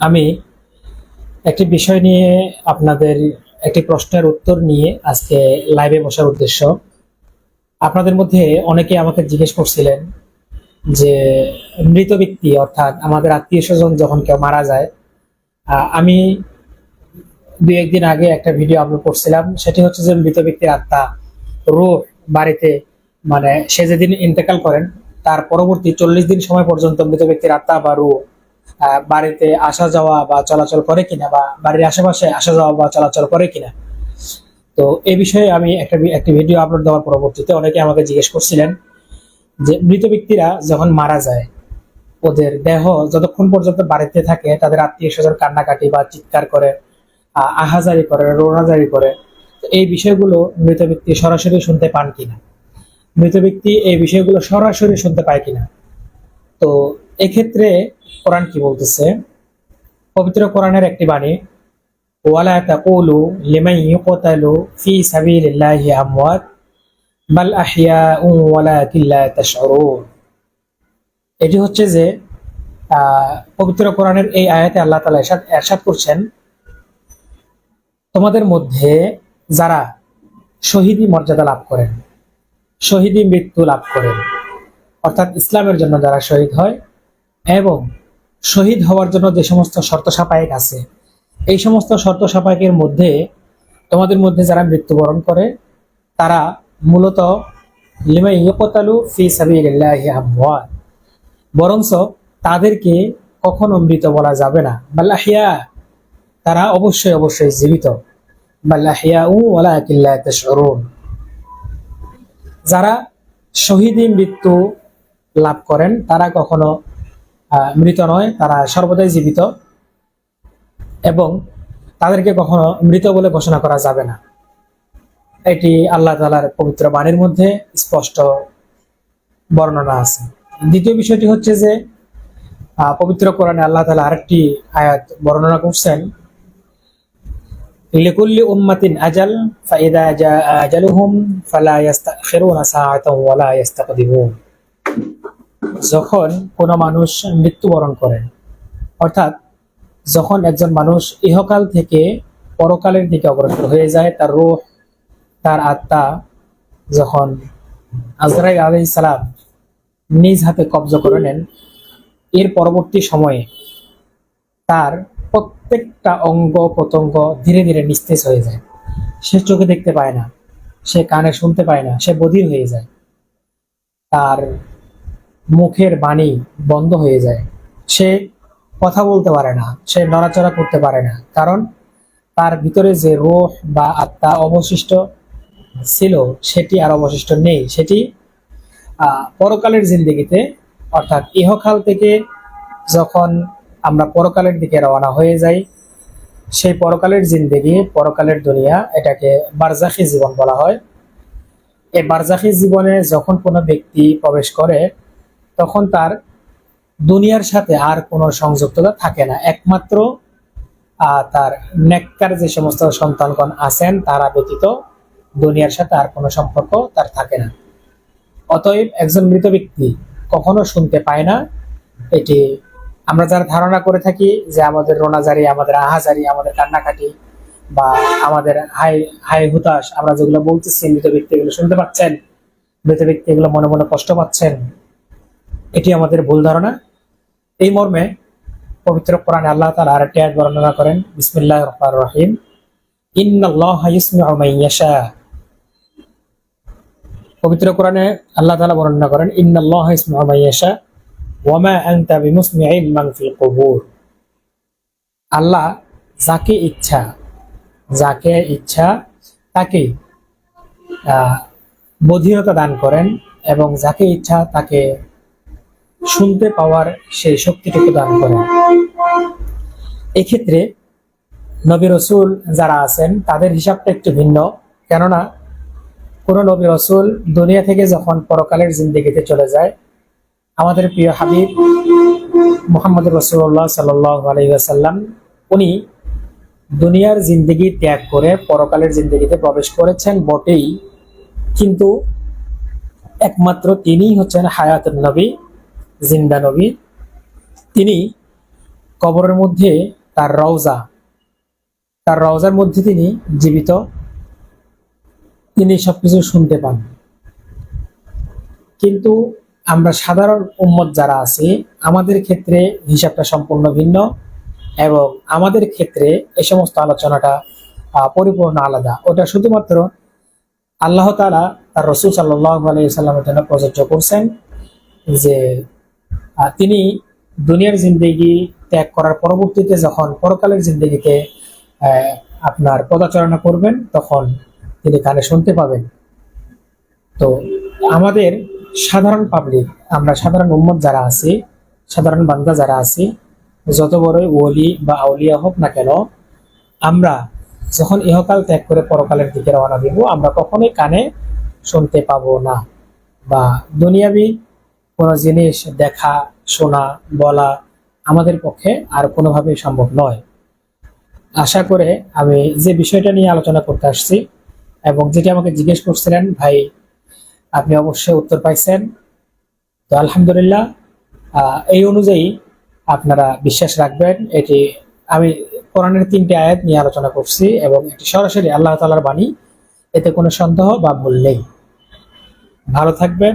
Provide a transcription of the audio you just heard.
আমি একটি বিষয় নিয়ে আপনাদের একটি প্রশ্নের উত্তর নিয়ে আজকে লাইভে বসার উদ্দেশ্য। আপনাদের মধ্যে অনেকে আমাকে জিজ্ঞেস করছিলেন যে মৃত ব্যক্তি অর্থাৎ আমাদের আত্মীয় স্বজন যখন কেউ মারা যায় আমি দু একদিন আগে একটা ভিডিও আপলোড করছিলাম। সেটি হচ্ছে যে মৃত ব্যক্তির আত্মা রোহ বাড়িতে মানে সে যেদিন ইন্তেকাল করেন তার পরবর্তী চল্লিশ দিন সময় পর্যন্ত মৃত ব্যক্তির আত্মা বা আহ, বাড়িতে আসা যাওয়া বা চলাচল করে কিনা বা বাড়ির আশেপাশে আসা যাওয়া বা চলাচল করে কিনা। তো এই বিষয়ে আমি একটা একটি ভিডিও আপলোড দেওয়ার পরবর্তীতে অনেকে আমাকে জিজ্ঞেস করছিলেন যে মৃত ব্যক্তিরা যখন মারা যায় ওদের দেহ যতক্ষণ পর্যন্ত বাড়িতে থাকে তাদের আত্মীয় স্বজন কান্নাকাটি বা চিৎকার করে আহ, আহাজারি করে রোনাজারি করে এই বিষয়গুলো মৃত ব্যক্তি সরাসরি শুনতে পান কিনা? মৃত ব্যক্তি এই বিষয়গুলো সরাসরি শুনতে পায় কিনা? তো এক্ষেত্রে কোরআন কি বলতেছে? পবিত্র কোরআনের একটি বাণী, ওয়ালা এটি হচ্ছে যে পবিত্র কোরআনের এই আয়াতে আল্লাহ এরশাদ এরশাদ করছেন, তোমাদের মধ্যে যারা শহীদি মর্যাদা লাভ করেন, শহীদি মৃত্যু লাভ করেন, অর্থাৎ ইসলামের জন্য যারা শহীদ হয় এবং শহীদ হওয়ার জন্য যে সমস্ত শর্ত সাপায়ক আছে, এই সমস্ত শর্ত সাপায়কের মধ্যে তোমাদের মধ্যে যারা মৃত্যুবরণ করে, তারা মূলত ফি বরঞ্চ তাদেরকে কখনো মৃত বলা যাবে না। বাল্লাহিয়া তারা অবশ্যই অবশ্যই জীবিত। যারা শহীদি মৃত্যু লাভ করেন, তারা কখনো মৃত নয়, তারা সর্বদাই জীবিত এবং তাদেরকে কখনো মৃত বলে ঘোষণা করা যাবে না। এটি আল্লাহ তালার পবিত্র বাণীর মধ্যে স্পষ্ট বর্ণনা আছে। দ্বিতীয় বিষয়টি হচ্ছে যে পবিত্র কোরআনে আল্লাহ তালা আরেকটি আয়াত বর্ণনা করছেন, লিকুল্লি উম্মাতিন আজাল, ফাইদা আজালুহুম ফালা ইয়াস্তাখিরুনা সাআতাও ওয়ালা ইয়াস্তাকদিমুন। যখন কোনো মানুষ মৃত্যুবরণ করেন অর্থাৎ যখন একজন মানুষ ইহকাল থেকে পরকালের দিকে অগ্রসর হয়ে যায়, তার রূহ, তার আত্মা যখন আজরাইল আলাইহিস সালাম নিজ হাতে কবজা করে নেন, এর পরবর্তী সময়ে তার প্রত্যেকটা অঙ্গ প্রত্যঙ্গ ধীরে ধীরে নিস্তেজ হয়ে যায়। সে চোখে দেখতে পায় না, সে কানে শুনতে পায় না, সে বধির হয়ে যায়। তার মুখের বাণী বন্ধ হয়ে যায়। সে কথা বলতে পারে না, সে নড়াচড়া করতে পারে না, কারণ তার ভিতরে যে রোহ বা আত্মা অবশিষ্ট ছিল, সেটি আর অবশিষ্ট নেই। সেটি পরকালের জিন্দেগিতে, অর্থাৎ ইহকাল থেকে যখন আমরা পরকালের দিকে রওনা হয়ে যাই, সেই পরকালের জিন্দেগি, পরকালের দুনিয়া, এটাকে বারজাখি জীবন বলা হয়। এই বারজাখি জীবনে যখন কোনো ব্যক্তি প্রবেশ করে তখন তার দুনিয়ার সাথে আর কোনো সংযুক্ততা থাকে না। একমাত্র তার নেককার যে সমস্ত সন্তানগণ আছেন, তারা ব্যতীত দুনিয়ার সাথে আর কোনো সম্পর্ক তার থাকে না। অতএব একজন মৃত ব্যক্তি কখনো শুনতে পায় না। এটি আমরা যারা ধারণা করে থাকি যে আমাদের রোনাজারি, আমাদের আহাজারি, আমাদের কান্নাকাটি বা আমাদের হাই হাই হুতাশ, আমরা যেগুলো বলতেছি মৃত ব্যক্তি এগুলো শুনতে পাচ্ছেন, মৃত ব্যক্তি এগুলো মনে মনে কষ্ট পাচ্ছেন এটি আমাদের ভুল ধারণা। এই মর্মে পবিত্র কোরআনে আল্লাহ তাআলা আরেকটি আয়াত বর্ণনা করেন, বিসমিল্লাহির রহমানির রহিম। পবিত্র কোরআনে আল্লাহ তাআলা বর্ণনা করেন, ইন্নাল্লাহা আল্লাহ যাকে ইচ্ছা যাকে ইচ্ছা তাকে বধিরতা দান করেন এবং যাকে ইচ্ছা তাকে শুনতে পাওয়ার সেই শক্তিটুকু দান করেন এক্ষেত্রে নবী রসুল যারা আছেন, তাদের হিসাবটা একটু ভিন্ন। কেননা, কোন নবী রসুল দুনিয়া থেকে যখন পরকালের জিন্দেগিতে চলে যায়, আমাদের প্রিয় হাবিব মোহাম্মদ রসুল্লাহ সাল্লাম উনি দুনিয়ার জিন্দেগি ত্যাগ করে পরকালের জিন্দেগিতে প্রবেশ করেছেন বটেই। কিন্তু একমাত্র তিনিই হচ্ছেন হায়াতুন নবী। জিন্দা নবী। তিনি কবরের মধ্যে তার রওজা, তার রওজার মধ্যে তিনি জীবিত। তিনি সবকিছু শুনতে পান। কিন্তু আমরা সাধারণ উম্মত যারা আছি, আমাদের ক্ষেত্রে হিসাবটা সম্পূর্ণ ভিন্ন এবং আমাদের ক্ষেত্রে এ সমস্ত আলোচনাটা পরিপূর্ণ আলাদা। ওটা শুধুমাত্র আল্লাহ তালা তার রসুল সাল্লাহ আলাইসাল্লামের জন্য প্রযোজ্য করছেন যে তিনি দুনিয়ার জিন্দেগি ত্যাগ করার পরবর্তীতে যখন পরকালের জিন্দেগিতে আপনার পদাচারণা করবেন তখন তিনি কানে শুনতে পাবেন। তো আমাদের সাধারণ পাবলিক আমরা সাধারণ উম্মত যারা আছি, সাধারণ বান্দা যারা আছি, যত বড়ই ওলি বা আউলিয়া হোক না কেন, আমরা যখন ইহকাল ত্যাগ করে পরকালের দিকে রওনা দিব, আমরা কখনোই কানে শুনতে পাবো না। বা দুনিয়াবি কোনো জিনিস দেখা, শোনা, বলা আমাদের পক্ষে আর কোনোভাবেই সম্ভব নয়। আশা করে আমি যে বিষয়টা নিয়ে আলোচনা করতে আসছি এবং যেটি আমাকে জিজ্ঞেস করছিলেন, ভাই, আপনি অবশ্যই উত্তর পাইছেন। তো আলহামদুলিল্লাহ এই অনুযায়ী আপনারা বিশ্বাস রাখবেন, এটি আমি কোরআনের তিনটি আয়াত নিয়ে আলোচনা করছি এবং এটি সরাসরি আল্লাহ তালার বাণী, এতে কোনো সন্দেহ বা ভুল নেই। ভালো থাকবেন